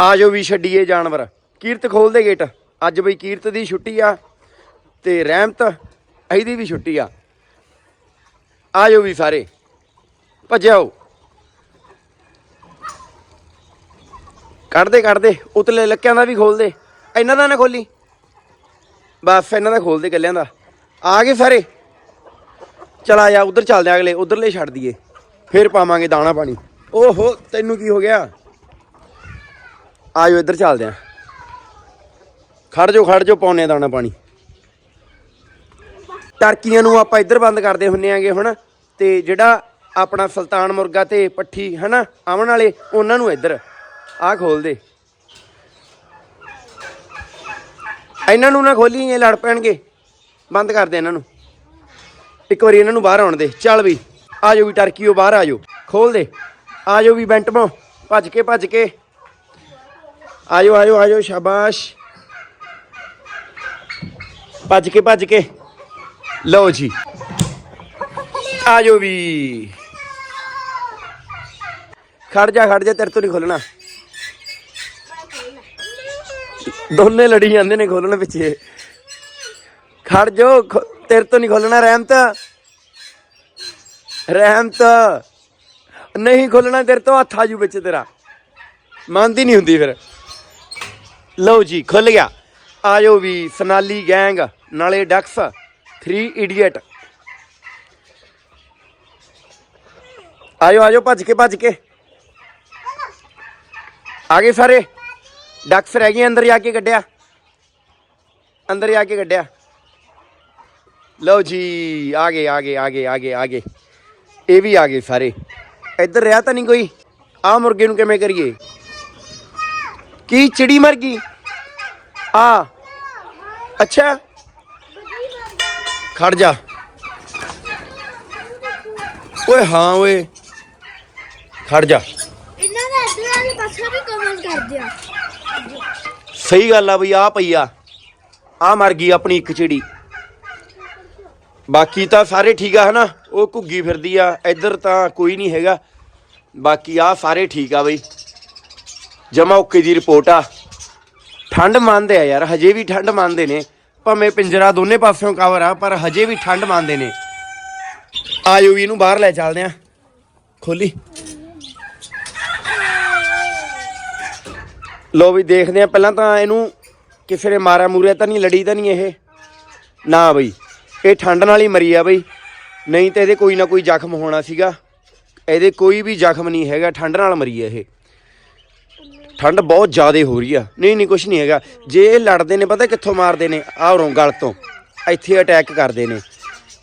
ਆਜੋ ਵੀ ਛੱਡੀਏ ਜਾਨਵਰ। ਕੀਰਤ ਖੋਲ ਦੇ ਗੇਟ। ਅੱਜ ਬਈ ਕੀਰਤ ਦੀ ਛੁੱਟੀ ਆ ਤੇ ਰਹਿਮਤ ਇਹਦੀ ਵੀ ਛੁੱਟੀ ਆ। ਆਜੋ ਵੀ ਸਾਰੇ। ਭੱਜਿਓ ਕੱਢਦੇ ਕੱਢਦੇ ਉਤਲੇ ਲੱਕਿਆਂ ਦਾ ਵੀ ਖੋਲ ਦੇ। ਇਹਨਾਂ ਦਾ ਨਾ ਖੋਲੀ। ਬਸ, ਇਹਨਾਂ ਦਾ ਖੋਲ ਦੇ ਗੱਲਿਆਂ ਦਾ। ਆ ਗਏ ਸਾਰੇ। ਚਲਾ ਜਾ, ਉਧਰ ਚੱਲਦੇ ਆ ਅਗਲੇ। ਉਧਰਲੇ ਛੱਡ ਦਈਏ। ਫਿਰ ਪਾਵਾਂਗੇ ਦਾਣਾ ਪਾਣੀ। ਓਹੋ, ਤੈਨੂੰ ਕੀ ਹੋ ਗਿਆ? ਆਜੋ ਇੱਧਰ ਚੱਲਦੇ ਆ। ਖੜ ਜਾਓ ਖੜ ਜਾਓ ਪਾਉਨੇ ਦਾਣਾ ਪਾਣੀ। ਟਰਕੀਆਂ ਨੂੰ ਆਪਾਂ ਇੱਧਰ ਬੰਦ ਕਰਦੇ ਹੁੰਨੇ ਆਂਗੇ ਹੁਣ, ਤੇ ਜਿਹੜਾ ਆਪਣਾ ਸੁਲਤਾਨ ਮੁਰਗਾ ਤੇ ਪੱਠੀ, ਹਨਾ, ਆਵਣ ਵਾਲੇ, ਉਹਨਾਂ ਨੂੰ ਇੱਧਰ। ਆਹ ਖੋਲ ਦੇ। ਇਹਨਾਂ ਨੂੰ ਨਾ ਖੋਲੀ, ਇਹ ਲੜ ਪੈਣਗੇ। ਬੰਦ ਕਰ ਦੇ ਇਹਨਾਂ ਨੂੰ। ਇੱਕ ਵਾਰੀ ਇਹਨਾਂ ਨੂੰ ਬਾਹਰ ਆਉਣ ਦੇ। ਚੱਲ ਵੀ। ਆ ਜਾਓ ਵੀ, ਟਰਕੀਓ ਬਾਹਰ ਆ ਜਾਓ। ਖੋਲ ਦੇ। ਆ ਜਾਓ ਵੀ, ਬੈਂਟਮੋ। ਭੱਜ ਕੇ ਭੱਜ ਕੇ। ਆ ਜਾਓ ਆ ਜਾਓ ਸ਼ਾਬਾਸ਼। ਭੱਜ ਕੇ ਭੱਜ ਕੇ। ਲਓ ਜੀ। ਆ ਜਾਓ ਵੀ। ਖੜ ਜਾ ਖੜ ਜਾ, ਤੇਰੇ ਤੋਂ ਨਹੀਂ ਖੋਲਣਾ। ਦੋਨੇ ਲੜੀ ਜਾਂਦੇ ਨੇ ਖੋਲਣ ਪਿੱਛੇ। ਖੜ ਜੋ ਤੇਰੇ ਤੋਂ ਨਹੀਂ ਖੋਲਣਾ, ਰਹਿਮਤ। ਰਹਿਮਤ। ਨਹੀਂ ਖੋਲਣਾ ਤੇਰੇ ਤੋਂ, ਹੱਥ ਆਜੂ ਵਿੱਚ ਤੇਰਾ। ਮੰਨਦੀ ਨਹੀਂ ਹੁੰਦੀ ਫਿਰ। ਲਓ ਜੀ ਖੁੱਲ ਗਿਆ। ਆਜੋ ਵੀ, ਸਨਾਲੀ ਗੈਂਗ, ਨਾਲੇ ਡਕਸ 3 ਇਡੀਅਟ ਆਜੋ ਆਜੋ, ਭੱਜ ਕੇ ਭੱਜ ਕੇ। ਆ ਗਏ ਸਾਰੇ। ਡਕਸ ਰਹਿ ਗਏ, ਅੰਦਰ ਜਾ ਕੇ ਕੱਢਿਆ। ਅੰਦਰ ਜਾ ਕੇ ਕੱਢਿਆ। ਲਓ ਜੀ, ਆ ਗਏ ਆ ਗਏ ਆ ਗਏ ਆ ਗਏ ਆ ਗਏ। ਇਹ ਵੀ ਆ ਗਏ ਸਾਰੇ। ਇੱਧਰ ਰਿਹਾ ਤਾਂ ਨਹੀਂ ਕੋਈ? ਆ ਮੁਰਗੇ ਨੂੰ ਕਿਵੇਂ ਕਰੀਏ? ਕੀ ਚਿੜੀ ਮਰ ਗਈ? ਆ। ਅੱਛਾ। ਖੜ ਜਾ। ਓਏ ਹਾਂ ਓਏ। ਖੜ ਜਾ। ਇਹਨਾਂ ਦਾ ਇੱਧਰ ਵਾਲੇ ਪਾਸੇ ਵੀ ਕਮੈਂਟ ਕਰ ਦਿਓ। ਸਹੀ ਗੱਲ ਆ ਬਈ ਆ ਪਈ ਆ। ਆ ਮਰ ਗਈ ਆਪਣੀ ਇੱਕ ਚਿੜੀ। ਬਾਕੀ ਤਾਂ ਸਾਰੇ ਠੀਕ ਆ ਹਨਾ? ਉਹ ਘੁੱਗੀ ਫਿਰਦੀ ਆ। ਇੱਧਰ ਤਾਂ ਕੋਈ ਨਹੀਂ ਹੈਗਾ। ਬਾਕੀ ਆ ਸਾਰੇ ਠੀਕ ਆ ਬਈ। ਜਮਾ ਓਕੇ ਦੀ ਰਿਪੋਰਟ ਆ। ਠੰਡ ਮੰਨਦੇ ਆ ਯਾਰ, ਹਜੇ ਵੀ ਠੰਡ ਮੰਨਦੇ ਨੇ। ਭਾਵੇਂ ਪਿੰਜਰਾ ਦੋਨੇ ਪਾਸਿਓਂ ਕਵਰ ਆ, ਪਰ ਹਜੇ ਵੀ ਠੰਡ ਮੰਨਦੇ ਨੇ। ਆਜੋ ਵੀ ਇਹਨੂੰ ਬਾਹਰ ਲੈ ਚੱਲਦੇ ਆ। ਖੋਲੀ। ਲੋ ਵੀ ਦੇਖਦੇ ਆ, ਪਹਿਲਾਂ ਤਾਂ ਇਹਨੂੰ ਕਿਸੇ ਨੇ ਮਾਰਿਆ ਮੂਰਿਆ ਤਾਂ ਨਹੀਂ, ਲੜੀ ਤਾਂ ਨਹੀਂ ਇਹ। ਨਾ ਬਈ, ਇਹ ਠੰਡ ਨਾਲ ਹੀ ਮਰੀ ਆ ਬਈ। ਨਹੀਂ ਤੇ ਇਹਦੇ ਕੋਈ ਨਾ ਕੋਈ ਜ਼ਖਮ ਹੋਣਾ ਸੀਗਾ। ਇਹਦੇ ਕੋਈ ਵੀ ਜ਼ਖਮ ਨਹੀਂ ਹੈਗਾ, ਠੰਡ ਨਾਲ ਮਰੀ ਆ ਇਹ। ਠੰਡ ਬਹੁਤ ਜ਼ਿਆਦਾ ਹੋ ਰਹੀ ਆ। ਨਹੀਂ ਨਹੀਂ ਕੁਝ ਨਹੀਂ ਹੈਗਾ। ਜੇ ਇਹ ਲੜਦੇ ਨੇ, ਪਤਾ ਕਿੱਥੋਂ ਮਾਰਦੇ ਨੇ? ਆਹ ਉਰੋਂ ਗਲ ਤੋਂ। ਇੱਥੇ ਅਟੈਕ ਕਰਦੇ ਨੇ।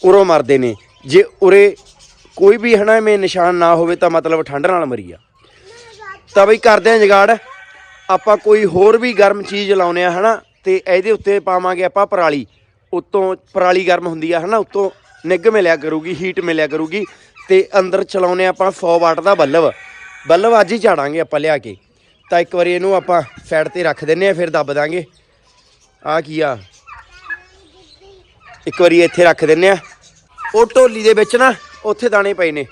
ਉਰੋਂ ਮਰਦੇ ਨੇ। ਜੇ ਉਰੇ ਕੋਈ ਵੀ ਹਨਾ ਐਵੇਂ ਨਿਸ਼ਾਨ ਨਾ ਹੋਵੇ, ਤਾਂ ਮਤਲਬ ਠੰਡ ਨਾਲ ਮਰੀ ਆ। ਤਾਂ ਬਈ ਕਰਦੇ ਆ ਜਗਾੜ। ਆਪਾਂ ਕੋਈ ਹੋਰ ਵੀ ਗਰਮ ਚੀਜ਼ ਲਾਉਨੇ ਆ ਹਨਾ, ਤੇ ਇਹਦੇ ਉੱਤੇ ਪਾਵਾਂਗੇ ਆਪਾਂ ਪਰਾਲੀ। ਉੱਤੋਂ ਪਰਾਲੀ ਗਰਮ ਹੁੰਦੀ ਆ ਹਨਾ, ਉੱਤੋਂ ਨਿੱਘ ਮਿਲਿਆ ਕਰੂਗੀ ਹੀਟ ਮਿਲਿਆ ਕਰੂਗੀ, ਤੇ ਅੰਦਰ ਚਲਾਉਨੇ ਆਪਾਂ 100 ਵਾਟ ਦਾ ਬੱਲਬ। ਬੱਲਬ ਅੱਜ ਹੀ ਝਾੜਾਂਗੇ ਆਪਾਂ ਲਿਆ ਕੇ। ਤਾਂ ਇੱਕ ਵਾਰੀ ਇਹਨੂੰ ਆਪਾਂ ਸਾਈਡ ਤੇ ਰੱਖ ਦਿੰਨੇ ਆ ਫਿਰ ਦੱਬ ਦਾਂਗੇ। ਆ ਕੀ ਆ? ਇੱਕ ਵਾਰੀ ਇੱਥੇ ਰੱਖ ਦਿੰਨੇ ਆ ਉਹ ਢੋਲੀ ਦੇ ਵਿੱਚ ਨਾ, ਉੱਥੇ ਦਾਣੇ ਪਏ ਨੇ।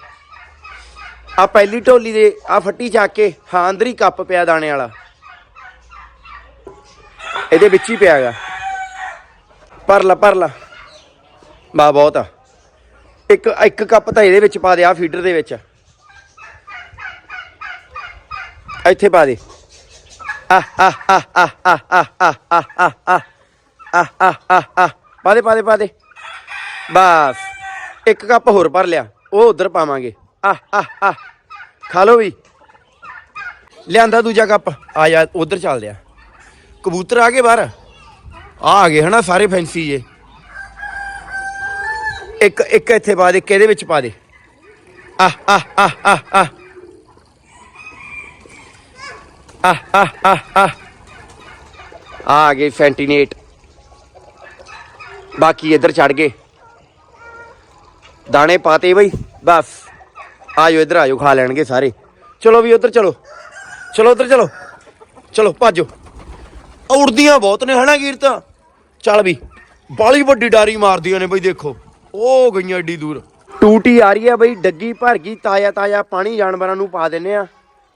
ਆ ਪਹਿਲੀ ਢੋਲੀ ਦੇ ਆ ਫੱਟੀ ਚੱਕ ਕੇ, ਹਾਂ, ਅੰਦਰ ਹੀ ਕੱਪ ਪਿਆ ਦਾਣੇ ਵਾਲਾ। ਇਹਦੇ ਵਿੱਚ ਹੀ ਪਿਆਗਾ ਭਰ ਲਾ ਭਰ ਲਾ ਬਾ ਬਹੁਤ ਆ। ਇੱਕ ਇੱਕ ਕੱਪ ਤਾਂ ਇਹਦੇ ਵਿੱਚ ਪਾ ਦੇ ਆ ਫੀਡਰ ਦੇ ਵਿੱਚ। ਇੱਥੇ ਪਾ ਦੇ ਆ ਆ ਆ ਆ ਆ ਆ ਆ ਆ ਆ ਆ ਪਾ ਦੇ ਪਾ ਦੇ ਪਾ ਦੇ ਬਸ ਇੱਕ ਕੱਪ ਹੋਰ ਭਰ ਲਿਆ ਉਹ ਉਧਰ ਪਾਵਾਂਗੇ ਆ ਆ ਆ ਖਾ ਲੋ ਵੀ ਲਿਆਂਦਾ ਦੂਜਾ ਕੱਪ ਆ ਜਾ ਉਧਰ ਚੱਲਦੇ ਆ ਕਬੂਤਰ ਆ ਗਏ ਬਾਹਰ ਆ ਆ ਗਏ ਹਨਾ ਸਾਰੇ ਫੈਂਸੀ ਜੇ ਇੱਕ ਇੱਕ ਇੱਥੇ ਪਾ ਦੇ ਕਿਹਦੇ ਵਿੱਚ ਪਾ ਦੇ ਆ ਆ ਆ ਆ ਆ ਆ ਆ ਆ ਆ ਆ ਗਏ ਫੈਂਟੀਨੇਟ। ਬਾਕੀ ਇੱਧਰ ਚੜ ਗਏ। ਦਾਣੇ ਪਾਤੇ ਬਈ, ਬਸ। ਆਜੋ ਇੱਧਰ ਆਜੋ, ਖਾ ਲੈਣਗੇ ਸਾਰੇ। ਚਲੋ ਵੀ ਉੱਧਰ ਚਲੋ। ਚਲੋ ਉੱਧਰ ਚਲੋ। ਚਲੋ, ਭਾਜੋ। ਉੜਦੀਆਂ ਬਹੁਤ ਨੇ ਹਨਾ ਕੀਰਤ। ਚੱਲ ਵੀ, ਬਾਲੀ ਵੱਡੀ ਡਾਰੀ ਮਾਰਦੀਆਂ ਨੇ ਬਈ, ਦੇਖੋ। ਉਹ ਗਈਆਂ ਏਡੀ ਦੂਰ। ਟੂਟੀ ਆ ਰਹੀ ਆ ਬਈ, ਡੱਗੀ ਭਰ ਗਈ ਤਾਜ਼ਾ ਤਾਜ਼ਾ ਪਾਣੀ ਜਾਨਵਰਾਂ ਨੂੰ ਪਾ ਦਿੰਨੇ ਆ।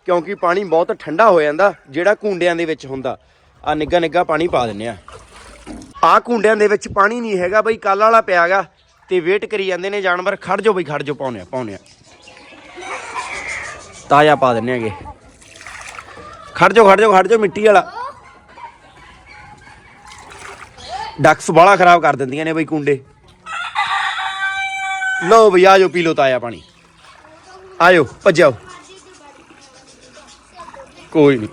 ਕਿਉਂਕਿ ਪਾਣੀ ਬਹੁਤ ਠੰਡਾ ਹੋ ਜਾਂਦਾ, ਜਿਹੜਾ ਕੁੰਡਿਆਂ ਦੇ ਵਿੱਚ ਹੁੰਦਾ। ਆ ਨਿੱਗਾ ਨਿੱਗਾ ਪਾਣੀ ਪਾ ਦਿੰਨੇ ਆ। ਆ ਕੁੰਡਿਆਂ ਦੇ ਵਿੱਚ ਪਾਣੀ ਨਹੀਂ ਹੈਗਾ ਬਈ ਕੱਲ ਵਾਲਾ ਪਿਆਗਾ ਤੇ ਵੇਟ ਕਰੀ ਜਾਂਦੇ ਨੇ ਜਾਨਵਰ। ਖੜ ਜਾਓ ਬਈ, ਖੜ ਜਾਓ ਪਾਉਨੇ ਆ ਪਾਉਨੇ ਆ। ਤਾਜ਼ਾ ਪਾ ਦਿੰਨੇ ਆਗੇ ਖੜ ਜਾਓ ਖੜ ਜਾਓ ਖੜ ਜਾਓ, ਮਿੱਟੀ ਵਾਲਾ। ਡਕਸ ਬਾਲਾ ਖਰਾਬ ਕਰ ਦਿੰਦੀਆਂ ਨੇ ਬਈ ਕੁੰਡੇ। ਲਓ ਬਈ ਆਜੋ ਪੀ ਲਓ ਤਾਜ਼ਾ ਪਾਣੀ। ਆਜੋ ਭੱਜੋ ਕੋਈ ਨਹੀਂ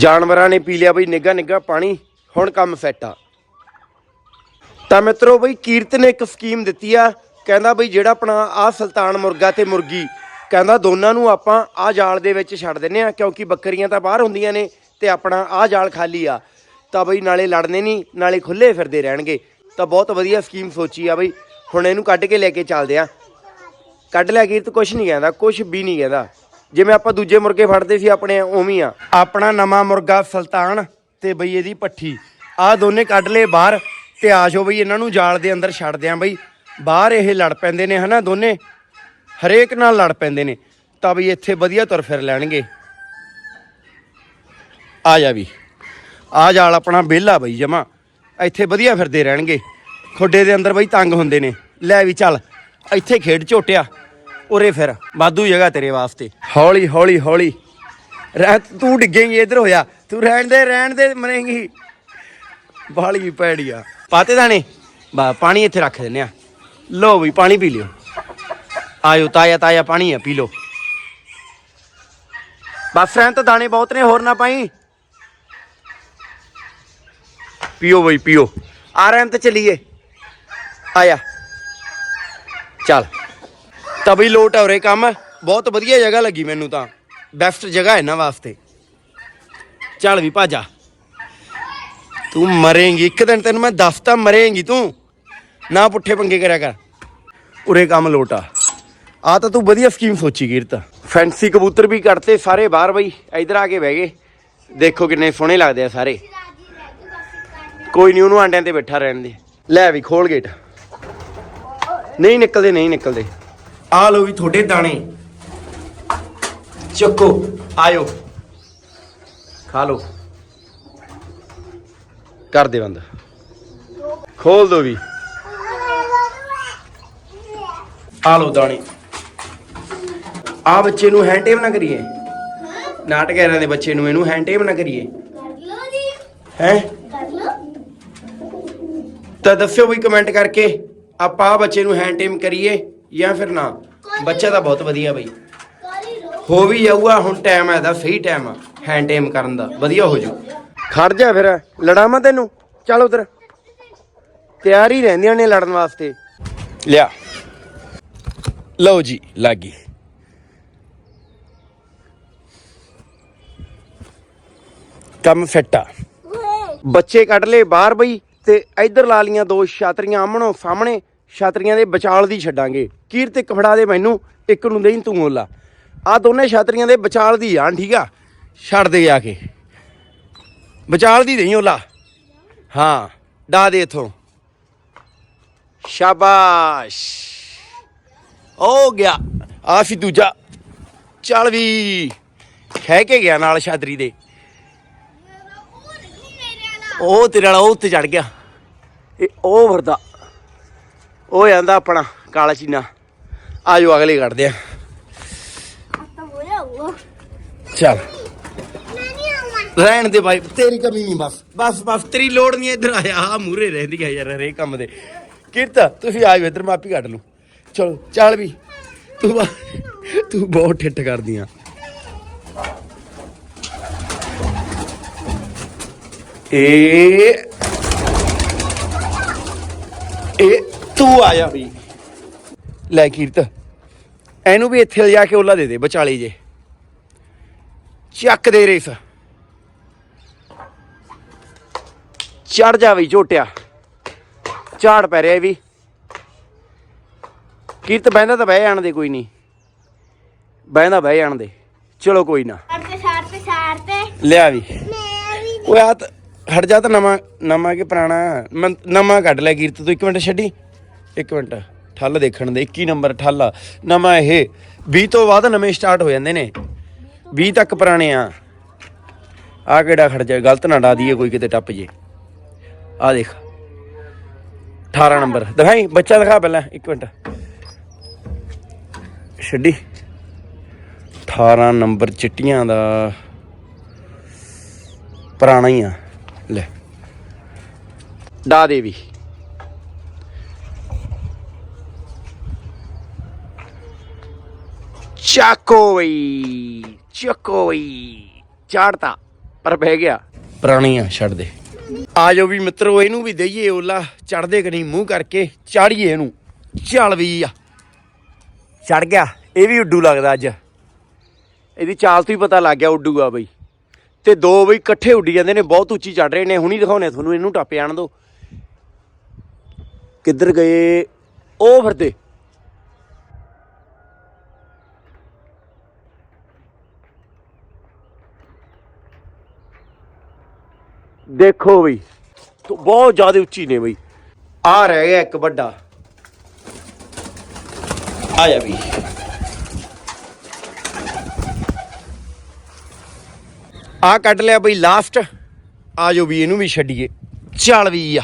ਜਾਨਵਰਾਂ ਨੇ ਪੀ ਲਿਆ ਬਈ ਨਿੱਗਾ ਨਿੱਗਾ ਪਾਣੀ, ਹੁਣ ਕੰਮ ਸੈੱਟ ਆ। ਤਾਂ ਮਿੱਤਰੋ ਬਈ ਕੀਰਤ ਨੇ ਇੱਕ ਸਕੀਮ ਦਿੱਤੀ ਆ, ਕਹਿੰਦਾ ਬਈ ਜਿਹੜਾ ਆਪਣਾ ਆ ਸੁਲਤਾਨ ਮੁਰਗਾ ਤੇ ਮੁਰਗੀ, ਕਹਿੰਦਾ ਦੋਨਾਂ ਨੂੰ ਆਪਾਂ ਆ ਜਾਲ ਦੇ ਵਿੱਚ ਛੱਡ ਦਿੰਨੇ ਆ, ਕਿਉਂਕਿ ਬੱਕਰੀਆਂ ਤਾਂ ਬਾਹਰ ਹੁੰਦੀਆਂ ਨੇ ਤੇ ਆਪਣਾ ਆ ਜਾਲ ਖਾਲੀ ਆ। ਤਾਂ ਬਈ ਨਾਲੇ ਲੜਨੇ ਨਹੀਂ ਨਾਲੇ ਖੁੱਲੇ ਫਿਰਦੇ ਰਹਿਣਗੇ। ਤਾਂ ਬਹੁਤ ਵਧੀਆ ਸਕੀਮ ਸੋਚੀ ਆ ਬਈ, ਹੁਣ ਇਹਨੂੰ ਕੱਢ ਕੇ ਲੈ ਕੇ ਚੱਲਦੇ ਆ। ਕੱਢ ਲਿਆ ਕੀਰਤ, ਕੁਛ ਨਹੀਂ ਕਹਿੰਦਾ, ਕੁਛ ਵੀ ਨਹੀਂ ਕਹਿੰਦਾ। ਜਿਵੇਂ ਆਪਾਂ ਦੂਜੇ ਮੁਰਗੇ ਫੜਦੇ ਸੀ ਆਪਣੇ, ਉਵੇਂ ਆ। ਆਪਣਾ ਨਵਾਂ ਮੁਰਗਾ ਸੁਲਤਾਨ ਤੇ ਬਈ ਇਹਦੀ ਪੱਠੀ ਆ ਦੋਨੇ ਕੱਢ ਲਏ ਬਾਹਰ ਤੇ ਆਜੋ ਬਈ, ਇਹਨਾਂ ਨੂੰ ਜਾਲ ਦੇ ਅੰਦਰ ਛੱਡ ਦਿਆਂ ਬਈ। ਬਾਹਰ ਇਹ ਲੜ ਪੈਂਦੇ ਨੇ ਹਨਾ ਦੋਨੇ? ਹਰੇਕ ਨਾਲ ਲੜ ਪੈਂਦੇ ਨੇ। ਤਾਂ ਬਈ ਇੱਥੇ ਵਧੀਆ ਤੁਰ ਫਿਰ ਲੈਣਗੇ। ਆ ਜਾ ਵੀ ਆ ਜਾਲ ਆਪਣਾ ਵਿਹਲਾ ਬਈ ਜਮਾ। ਇੱਥੇ ਵਧੀਆ ਫਿਰਦੇ ਰਹਿਣਗੇ। ਖੁੱਡੇ ਦੇ ਅੰਦਰ ਬਈ ਤੰਗ ਹੁੰਦੇ ਨੇ। ਲੈ ਵੀ ਚੱਲ, ਇੱਥੇ ਖੇਡ ਝੋਟਿਆ। ਉਰੇ ਫਿਰ ਵਾਧੂ ਜਗ੍ਹਾ ਤੇਰੇ ਵਾਸਤੇ। ਹੌਲੀ ਹੌਲੀ ਹੌਲੀ। ਰਹਿ ਤੂੰ ਡਿੱਗੇਂਗੀ ਇੱਧਰ ਹੋਇਆ ਤੂੰ ਰਹਿਣ ਦੇ ਰਹਿਣ ਦੇ ਮਰੇਂਗੀ। ਬਾਲੀ ਪੈੜੀ ਆ। ਪਾਤੇ ਦਾਣੇ? ਬਾ ਪਾਣੀ ਇੱਥੇ ਰੱਖ ਦਿੰਨੇ ਆ। ਲੋ ਵੀ ਪਾਣੀ ਪੀ ਲਿਓ। ਆਇਓ ਤਾਇਆ ਤਾਇਆ ਪਾਣੀ ਆ ਪੀ ਲੋ ਬਸ ਤਾਂ ਦਾਣੇ ਬਹੁਤ ਨੇ ਹੋਰ ਨਾ ਪਾਈ। ਪੀਓ ਬਈ ਪੀਓ। ਆ ਰਹੇ ਤੇ ਚਲੀਏ। ਆਇਆ। ਚੱਲ। ਤਾਂ ਬਈ ਲੋਟ ਹੋ ਰੇ ਕੰਮ। ਬਹੁਤ ਵਧੀਆ ਜਗ੍ਹਾ ਲੱਗੀ ਮੈਨੂੰ ਤਾਂ। ਬੈਸਟ ਜਗ੍ਹਾ ਇਹਨਾਂ ਵਾਸਤੇ। ਚੱਲ ਵੀ ਭਾਜਾ। ਤੂੰ ਮਰੇਂਗੀ। ਇੱਕ ਦਿਨ ਤੈਨੂੰ ਮੈਂ ਦੱਸਤਾ ਮਰੇਂਗੀ ਤੂੰ। ਨਾ ਪੁੱਠੇ ਪੰਗੇ ਕਰਿਆ ਕਰ। ਉਰੇ ਕੰਮ ਲੋਟਾ ਆ। ਤਾਂ ਤੂੰ ਵਧੀਆ ਸਕੀਮ ਸੋਚੀ ਕੀਰਤ। ਫੈਂਸੀ ਕਬੂਤਰ ਵੀ ਕੱਢਤੇ ਸਾਰੇ ਬਾਹਰ ਬਈ। ਇਧਰ ਆ ਕੇ ਬਹਿ ਗਏ। ਦੇਖੋ ਕਿੰਨੇ ਸੋਹਣੇ ਲੱਗਦੇ ਆ ਸਾਰੇ। ਕੋਈ ਨਹੀਂ, ਉਹਨੂੰ ਆਂਡਿਆਂ ਤੇ ਬੈਠਾ ਰਹਿਣ ਦੇ। ਲੈ ਵੀ ਖੋਲ ਗੇਟ ਨਹੀਂ ਨਿਕਲਦੇ ਨਹੀਂ ਨਿਕਲਦੇ। ਆ ਲੋ ਵੀ ਤੁਹਾਡੇ ਦਾਣੇ। ਚੱਕੋ, ਆਇਓ। ਖਾ ਲੋ ਕਰ ਦੇ ਬੰਦ। ਖੋਲ ਦੋ ਵੀ। ਆ ਲੋ ਦਾਣੇ। ਆ ਬੱਚੇ ਨੂੰ ਹੈਂਡ ਨਾ ਕਰੀਏ। ਨਾਟਕ ਇਹਨਾਂ ਦੇ ਬੱਚੇ ਨੂੰ, ਇਹਨੂੰ ਹੈਂਡ ਨਾ ਕਰੀਏ। ਕਰ ਹੈ? ਤਾਂ ਦੱਸਿਓ ਵੀ ਕਮੈਂਟ ਕਰਕੇ, ਆਪਾਂ ਆਹ ਬੱਚੇ ਨੂੰ ਹੈਂਡ ਟੇਮ ਕਰੀਏ। ਜਾਂ ਫਿਰ ਨਾ? ਬੱਚਾ ਤਾਂ ਬਹੁਤ ਵਧੀਆ ਬਈ। ਹੋ ਵੀ ਜਾਊਗਾ ਹੁਣ ਟਾਈਮ ਹੈ ਦਾ ਸਹੀ ਟਾਈਮ ਆ ਹੈਂਡ ਟੇਮ ਕਰਨ ਦਾ ਵਧੀਆ ਹੋ ਜੂ ਖੜ ਜਾ ਫਿਰ ਲੜਾਵਾਂ ਤੈਨੂੰ। ਚੱਲ ਉਧਰ। ਤਿਆਰ ਹੀ ਰਹਿੰਦੀਆਂ ਨੇ ਲੜਨ ਵਾਸਤੇ। ਲਿਆ। ਲਓ ਜੀ ਲੱਗੀ ਕੰਮ ਫਿੱਟ ਆ। ਬੱਚੇ ਕੱਢ ਲਏ ਬਾਹਰ ਬਈ ਤੇ ਇੱਧਰ ਲਾ ਲੀਆਂ ਦੋ ਛਾਤਰੀਆਂ ਆਮਣੋ ਸਾਹਮਣੇ। ਛਾਤਰੀਆਂ ਦੇ ਵਿਚਾਲ ਦੀ ਛੱਡਾਂਗੇ। ਕੀਰਤ ਇੱਕ ਫੜਾ ਦੇ ਮੈਨੂੰ ਇੱਕ ਨੂੰ ਦੇਈਂ ਤੂੰ ਓਲਾ। ਆ ਦੋਨੇ ਛਾਤਰੀਆਂ ਦੇ ਵਿਚਾਲ ਦੀ ਆਣ ਠੀਕ ਆ? ਛੱਡ ਦੇ ਆ ਕੇ। ਵਿਚਾਲ ਦੀ ਦੇਈਂ ਓਲਾ। ਹਾਂ ਡਾ ਦੇ ਇਥੋਂ। ਸ਼ਾਬਾਸ਼। ਹੋ ਗਿਆ। ਆ ਸੀ ਦੂਜਾ। ਚੱਲ ਵੀ। ਖਹਿ ਕੇ ਗਿਆ ਨਾਲ ਛਾਤਰੀ ਦੇ। ਉਹ ਤੇਰੇ ਵਾਲਾ ਉਹ ਉੱਤੇ ਚੜ ਗਿਆ। ਇਹ ਉਹ ਵਰਦਾ। ਉਹ ਜਾਂਦਾ ਆਪਣਾ ਕਾਲਾ ਚੀਨਾ। ਆਜੋ ਅਗਲੇ ਕੱਢਦੇ ਆ। ਤਾਂ ਚੱਲ। ਰਹਿਣ ਦੇ ਭਾਈ, ਤੇਰੀ ਕਮੀ ਨਹੀਂ ਬਸ। ਬਸ ਬਸ, ਤੇਰੀ ਲੋੜ ਨਹੀਂ ਇੱਧਰ ਆਇਆ। ਆ ਮੂਰੇ ਰਹਿੰਦੀ ਹੈ ਯਾਰ ਹਰੇ ਕੰਮ ਦੇ। ਕਿਰਤ, ਤੁਸੀਂ ਆਜੋ ਇੱਧਰ, ਮਾਪੀ ਕੱਢ ਲੂ ਚਲੋ, ਚੱਲ ਵੀ। ਤੂੰ ਤੂੰ ਬਹੁਤ ਠਿੱਠ ਕਰਦੀ ਆ ਇਹ ਇਹ ਤੂੰ ਆਇਆ ਵੀ। ਲੈ ਕੀਰਤ ਇਹਨੂੰ ਵੀ ਇੱਥੇ ਲਿਜਾ ਕੇ ਉਹਲਾ ਦੇ ਦੇ ਵਿਚਾਲੇ ਜੇ। ਚੱਕ ਦੇ ਰੇਸ। ਚੜ ਜਾ ਵੀ ਝੋਟਿਆ। ਝਾੜ ਪੈ ਰਿਹਾ ਵੀ। ਕੀਰਤ ਬਹਿੰਦਾ ਤਾਂ ਬਹਿ ਜਾਣ ਦੇ ਕੋਈ ਨਹੀਂ। ਬਹਿੰਦਾ ਬਹਿ ਜਾਣ ਦੇ। ਚਲੋ ਕੋਈ ਨਾ। ਲਿਆ ਵੀ। ਓਏ ਆ ਹਟ ਜਾ ਤਾਂ ਨਵਾਂ ਨਵਾਂ ਕਿ ਪੁਰਾਣਾ। ਨਵਾਂ ਕੱਢ ਲਿਆ ਕੀਰਤ ਤੂੰ ਇੱਕ ਮਿੰਟ ਛੱਡੀ। ਇੱਕ ਮਿੰਟ, ਠੱਲ ਦੇਖਣ ਦੇ 21 ਨੰਬਰ ਠੱਲ। ਆ। ਨਵਾਂ ਇਹ 20 ਤੋਂ ਬਾਅਦ ਨਵੇਂ ਸਟਾਰਟ ਹੋ ਜਾਂਦੇ ਨੇ। 20 ਤੱਕ ਪੁਰਾਣੇ ਆ। ਆ ਕਿਹੜਾ ਖੜ ਜਾ, ਗਲਤ ਨਾ ਡਾ ਦਈਏ, ਕੋਈ ਕਿਤੇ ਟੱਪ ਜੇ। ਆ ਦੇਖ। 18 ਨੰਬਰ, ਦਿਖਾਈ, ਬੱਚਾ ਦਿਖਾ ਪਹਿਲਾਂ, ਇੱਕ ਮਿੰਟ। ਛੱਡੀ। 18 ਨੰਬਰ ਚਿੱਟੀਆਂ ਦਾ, ਪੁਰਾਣਾ ਹੀ ਆ। ਲੈ। ਡਾ ਦੇ ਚਾਕੋਈ ਚਾਕੋਈ ਚਾੜਤਾ ਪਰ ਬਹਿ ਗਿਆ। ਪੁਰਾਣੀ ਆ ਛੱਡ ਦੇ। ਆ ਜਾਓ ਵੀ ਮਿੱਤਰੋ ਇਹਨੂੰ ਵੀ ਦਈਏ ਓਲਾ। ਚੜਦੇ ਕਿ ਨਹੀਂ ਮੂੰਹ ਕਰਕੇ ਚਾੜੀਏ ਇਹਨੂੰ। ਚੱਲ ਵੀ ਆ। ਚੜ ਗਿਆ। ਇਹ ਵੀ ਉੱਡੂ ਲੱਗਦਾ ਅੱਜ। ਇਹਦੀ ਚਾਲ ਤੋਂ ਹੀ ਪਤਾ ਲੱਗ ਗਿਆ ਉੱਡੂ ਆ ਬਈ। ਤੇ ਦੋ ਬਈ ਇਕੱਠੇ ਉੱਡੀ ਜਾਂਦੇ ਨੇ ਬਹੁਤ ਉੱਚੀ ਚੜ ਰਹੇ ਨੇ। ਹੁਣੀ ਦਿਖਾਉਣੇ ਤੁਹਾਨੂੰ ਇਹਨੂੰ ਟੱਪ ਜਾਣ ਦੋ। ਕਿੱਧਰ ਗਏ? ਉਹ ਫਿਰਦੇ। ਦੇਖੋ ਬਈ ਤੋ ਬਹੁਤ ਜ਼ਿਆਦਾ ਉੱਚੀ ਨੇ ਬਈ। ਆ ਰਹਿ ਗਿਆ ਇੱਕ ਵੱਡਾ। ਆ ਜਾ ਵੀ ਆ ਕੱਢ ਲਿਆ ਬਈ ਲਾਸਟ ਆ ਜੋ ਵੀ ਇਹਨੂੰ ਵੀ ਛੱਡੀਏ। ਚੱਲ ਵੀ ਆ।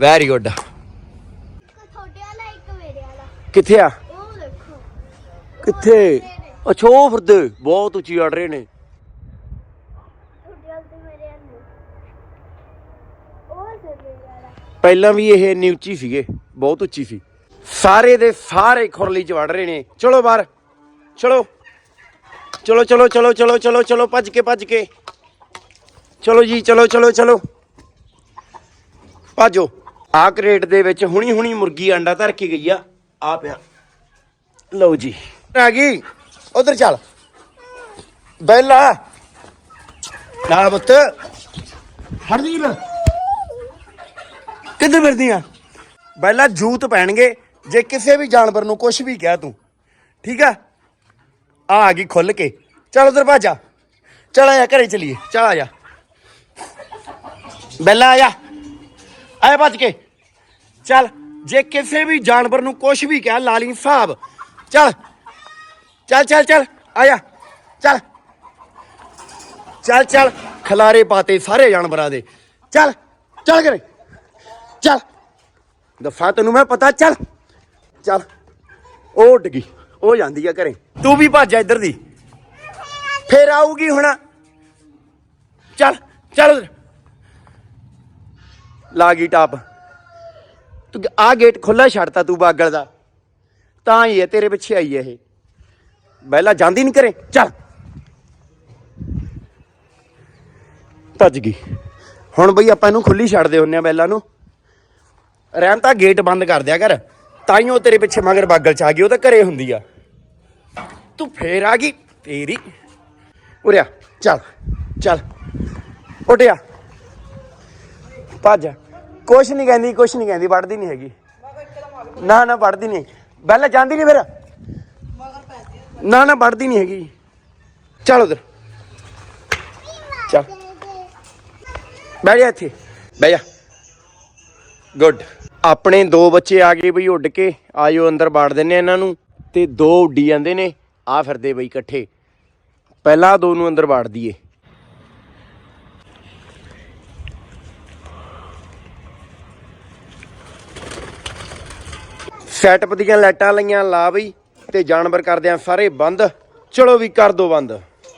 ਵੈਰੀ ਗੁੱਡ ਕਿੱਥੇ ਆ? ਉਹ ਦੇਖੋ। ਕਿੱਥੇ? ਅੱਛਾ ਉਹ ਫਿਰਦੇ। ਬਹੁਤ ਉੱਚੀ ਅੜ ਰਹੇ ਨੇ ਤੁਹਾਡੇ ਵਾਲਾ ਤੇ ਮੇਰੇ ਵਾਲਾ ਉਹ ਸੇ ਮੇਰੇ ਵਾਲਾ ਪਹਿਲਾਂ ਵੀ ਇਹ ਇੰਨੀ ਉੱਚੀ ਸੀਗੇ, ਬਹੁਤ ਉੱਚੀ ਸੀ। ਸਾਰੇ ਦੇ ਸਾਰੇ ਖੁਰਲੀ ਚ ਵੜ ਰਹੇ ਨੇ। ਚਲੋ ਬਾਹਰ, ਚਲੋ। ਚਲੋ ਚਲੋ ਚਲੋ ਚਲੋ ਚਲੋ ਚਲੋ, ਭੱਜ ਕੇ ਭੱਜ ਕੇ। ਚਲੋ ਜੀ, ਚਲੋ ਚਲੋ ਚਲੋ। ਭਾਜੋ। ਆ ਕ੍ਰੇਟ ਦੇ ਵਿੱਚ ਹੁਣੀ ਹੁਣੀ ਮੁਰਗੀ ਆਂਡਾ ਧਰ ਕੇ ਗਈ ਆ। ਆ ਪਿਆ। ਲਓ ਜੀ। ਆ ਗਈ। ਉਧਰ ਚੱਲ। ਬੈਲਾ ਨਾਲ ਪੁੱਤ। ਹਟ ਜੀ ਨਾ ਕਿੱਧਰ ਫਿਰਦੀ ਆ? ਪਹਿਲਾਂ ਜੂਤ ਪੈਣਗੇ, ਜੇ ਕਿਸੇ ਵੀ ਜਾਨਵਰ ਨੂੰ ਕੁਝ ਵੀ ਕਿਹਾ ਤੂੰ। ਠੀਕ ਆ? ਆ ਆ ਗਈ ਖੁੱਲ ਕੇ। ਚੱਲ ਉਧਰ ਭੱਜ ਜਾ ਆਇਆ ਘਰੇ ਚਲੀਏ। ਚੱਲ ਆਇਆ ਬੈਲਾ ਆਇਆ ਆਇਆ ਭੱਜ ਕੇ। ਚੱਲ, ਜੇ ਕਿਸੇ ਵੀ ਜਾਨਵਰ ਨੂੰ ਕੁਝ ਵੀ ਕਿਹਾ ਲਾਲੀ ਸਾਹਿਬ ਚੱਲ। ਚੱਲ ਚੱਲ ਚੱਲ। ਆਇਆ ਚੱਲ। ਚੱਲ ਚੱਲ। ਖਲਾਰੇ ਪਾਤੇ ਸਾਰੇ ਜਾਨਵਰਾਂ ਦੇ। ਚੱਲ। ਚੱਲ ਕਰੇ ਚੱਲ। ਦਫਾ ਤੈਨੂੰ ਮੈਂ ਪਤਾ, ਚੱਲ। ਚੱਲ। ਉਹ ਉੱਡ ਗਈ, ਉਹ ਜਾਂਦੀ ਆ ਘਰੇ। ਤੂੰ ਵੀ ਭੱਜ ਜਾ ਇੱਧਰ ਦੀ। ਫੇਰ ਆਊਗੀ ਹੁਣ। ਚੱਲ ਚੱਲ। ਲਾ ਗਈ ਟਾਪ। ਤੂੰ ਆ ਗੇਟ ਖੁੱਲਾ ਛੱਡਤਾ ਤੂੰ ਬਾਗਲ ਦਾ। ਤਾਂ ਹੀ ਹੈ ਤੇਰੇ ਪਿੱਛੇ ਆਈ ਹੈ ਇਹ। ਪਹਿਲਾਂ ਜਾਂਦੀ ਨਹੀਂ ਕਰੇ ਚੱਲ। ਭੱਜ ਗਈ। ਹੁਣ ਬਈ ਆਪਾਂ ਇਹਨੂੰ ਖੁੱਲੀ ਛੱਡਦੇ ਹੁੰਨੇ ਆ ਬੈਲਾਂ ਨੂੰ। ਰਹਿਣ ਤਾਂ ਗੇਟ ਬੰਦ ਕਰ ਦਿਆ ਕਰ। ਤਾਂ ਹੀ ਉਹ ਤੇਰੇ ਪਿੱਛੇ ਮਗਰ ਬਾਗਲ ਚ ਆ ਗਈ, ਉਹ ਤਾਂ ਘਰੇ ਹੁੰਦੀ ਆ। ਤੂੰ ਫੇਰ ਆ ਗਈ ਤੇਰੀ। ਉਰਿਆ ਚੱਲ ਚੱਲ। ਉੱਠਿਆ ਭੱਜ। ਕੁਛ ਨਹੀਂ ਕਹਿੰਦੀ, ਕੁਛ ਨਹੀਂ ਕਹਿੰਦੀ ਵੜਦੀ ਨਹੀਂ ਹੈਗੀ। ਨਾ ਨਾ ਵੜਦੀ ਨਹੀਂ ਬੈਲ ਜਾਂਦੀ ਨਹੀਂ ਫਿਰ। ਨਾ ਨਾ ਵੜਦੀ ਨਹੀਂ ਹੈਗੀ। ਚੱਲ ਉਧਰ। ਚੱਲ। ਬਹਿ ਜਾ ਇੱਥੇ। ਬਹਿ ਜਾ। ਗੁੱਡ ਆਪਣੇ ਦੋ ਬੱਚੇ ਆ ਗਏ ਬਈ ਉੱਡ ਕੇ ਆਇਓ ਅੰਦਰ ਬਾੜ ਦਿੰਨੇ ਇਹਨਾਂ ਨੂੰ, ਤੇ ਦੋ ਉੱਡੀ ਜਾਂਦੇ ਨੇ ਆ ਫਿਰਦੇ ਬਈ ਇਕੱਠੇ। ਪਹਿਲਾਂ ਦੋ ਨੂੰ ਅੰਦਰ ਬਾੜ ਦਈਏ। ਸੈਟਅਪ ਦੀਆਂ ਲਾਈਟਾਂ ਲਈਆਂ, ਲਾ ਬਈ, ਤੇ ਜਾਨਵਰ ਕਰਦੇ ਆ ਸਾਰੇ ਬੰਦ। ਚਲੋ ਵੀ ਕਰ ਦੋ ਬੰਦ।